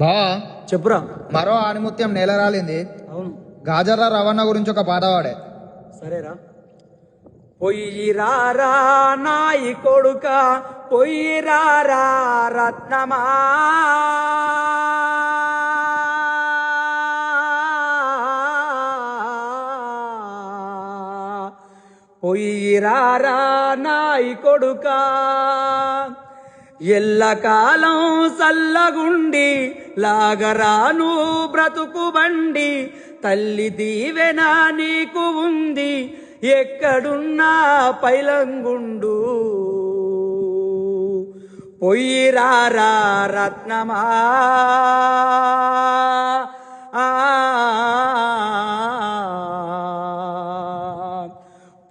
బావా చెప్పురా. మరో ఆణిముత్యం నేల రాలింది. అవును. గాజర్ల రవణ గురించి ఒక పాట పాడే సరేరా. పొయ్యి రారా నాయి కొడుక పొయ్యి రారా రత్నమా? పొయ్యి రారా నాయి కొడుక ఎల్లకాలం సల్లగుండి లాగరాను బ్రతుకు బండి తల్లి దీవెన నీకు ఉంది ఎక్కడున్నా పైలంగుండు. పొయ్యి రారా రత్నమా? ఆ.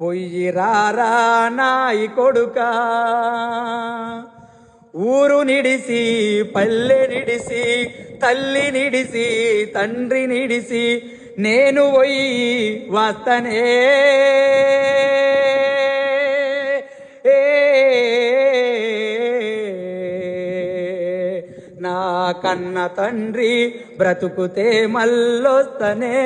పొయ్యి రారా నాయి కొడుక? ఊరు నిడిసి పల్లె నిడిసి తల్లి నిడిసి తండ్రి నిడిసి నేను పోయి వస్తనే. నా కన్న తండ్రి బ్రతుకుతే మల్లొస్తనే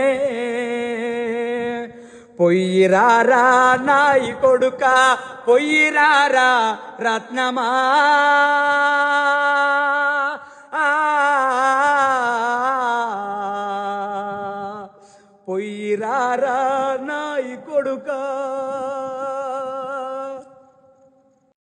పొయ్యిరారా నాయి కొడుక పొయ్యిరారా రత్నమా? పొయ్యిరారా నాయి కొడుకా.